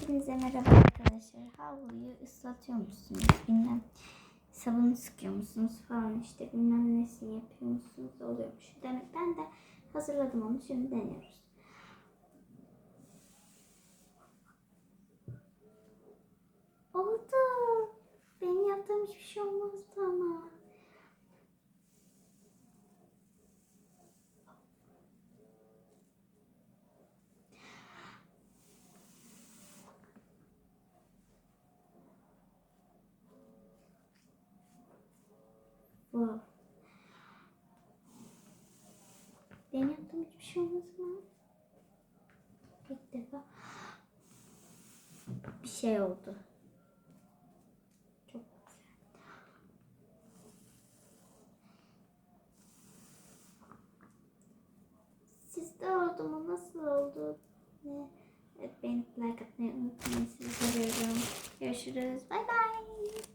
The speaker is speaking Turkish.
Hepinize merhaba arkadaşlar. Havluyu ıslatıyormuşsunuz. Bilmem sabun sıkıyormuşsunuz falan işte bilmem nesini yapıyormuşsunuz oluyormuş. Demek ben de hazırladım onu şimdi deniyoruz. Şey olmaz mı? İlk defa bir şey oldu. Çok güzel. Sizde oldu mu? Nasıl oldu? Ne? Evet, beni like atmayı unutmayın. Sizi seviyorum. Görüşürüz. Bay bay.